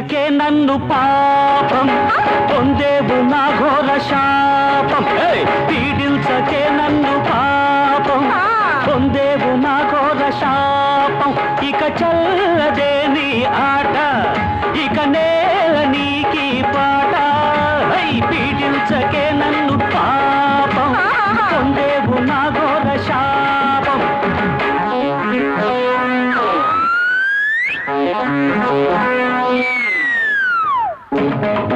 పీడించకే నన్ను పాపం. పొందేవు నా ఘోర శాపం! పీడించకే నన్ను పాపం. పొందేవు నా ఘోర శాపం. ఇక చల్లదే నీ ఆట. ఇక నేల నీకి పాట! పీడించకే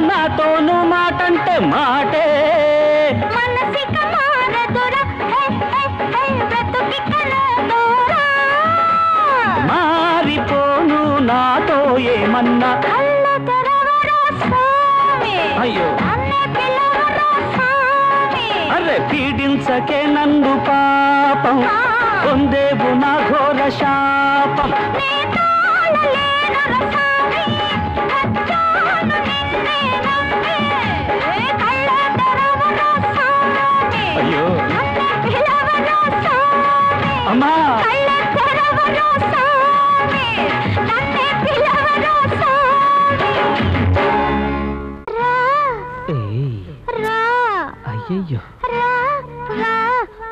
నాతోను మాటంటే మాటే. మారిపోను నాతో ఏమన్నా? అయ్యో. నన్నే అరే పీడించకే నందు పాపం. పొందేవు నా ఘోర శాపం. అయ్యయ్యో రా రా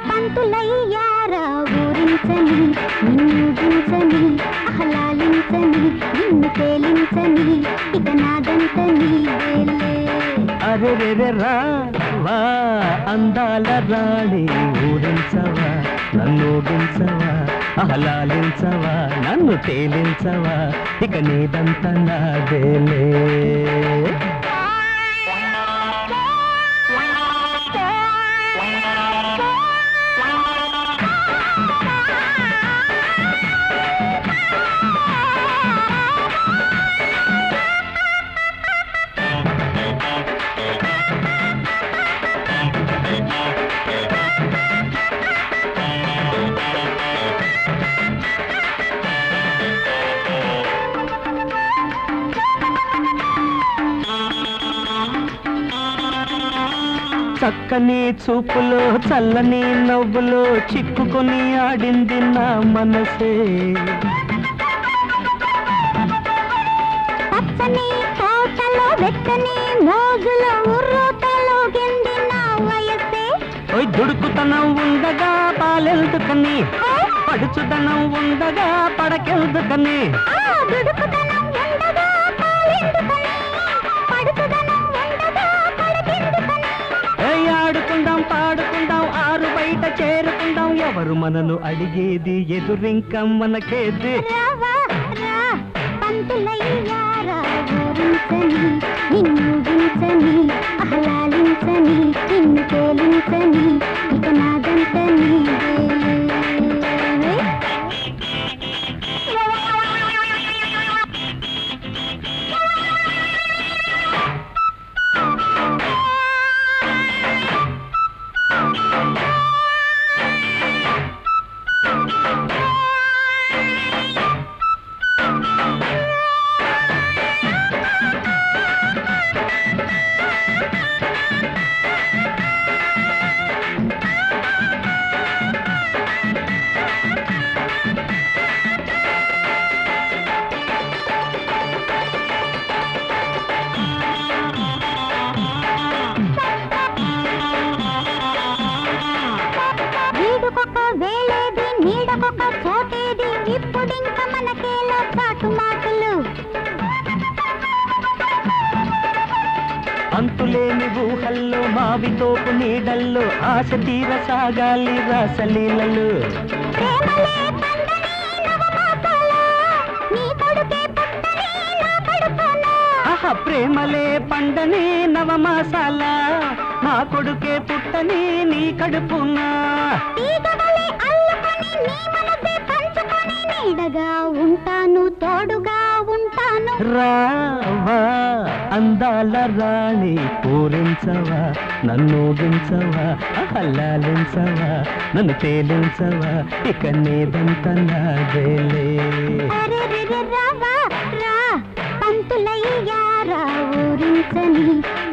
పంతులయ్యారా ఊరించని నిన్నుగించని ఆహ్లాలించని నిన్ను తేలించని ఇక నాదంత నీదేలే అరే రే రే రా వా అందాల రాణి ఊరించవా నన్ను ఊగించవా ఆహ్లాదించవా నన్ను తేలించవా ఇక నీదంతా నాదేలే చక్కని చూపులో చల్లని నవ్వులో చిక్కుకొని ఆడింది నా మనసే. పచ్చని తోటలో వెచ్చని మోజులో ఉర్రూతలో గింది నా వయసే. ఓయ్ దుడుకుతనం ఉండగా పాలెల్దుకని పడుచుదనం ఉండగా పడకెల్దుకని దుడుకుతనం మనను అడిగేది ఎదురింకం మనకేది రావా రా ఊహల్లో మావి తోపు నీడల్లో ఆశ తీర సాగాలి రాసలీలలు. ప్రేమలే పండని నవమాసాల. నీ కొడుకే పుట్టని నా కడుపున. నీడగా ఉంటాను తోడుగా ఉంటాను. రావా అందాల రాణి పూరించవా నన్ను గించవా అహల్లాలించవా నన్ను తేలించవా ఇక నీదంత నాదేలే అరే రే రావా రా ఊరించని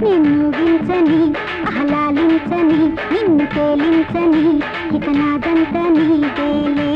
నిన్ను గించని ఆహ్లాలించని నిన్ను తేలించని ఇక నాదంత నీదేలే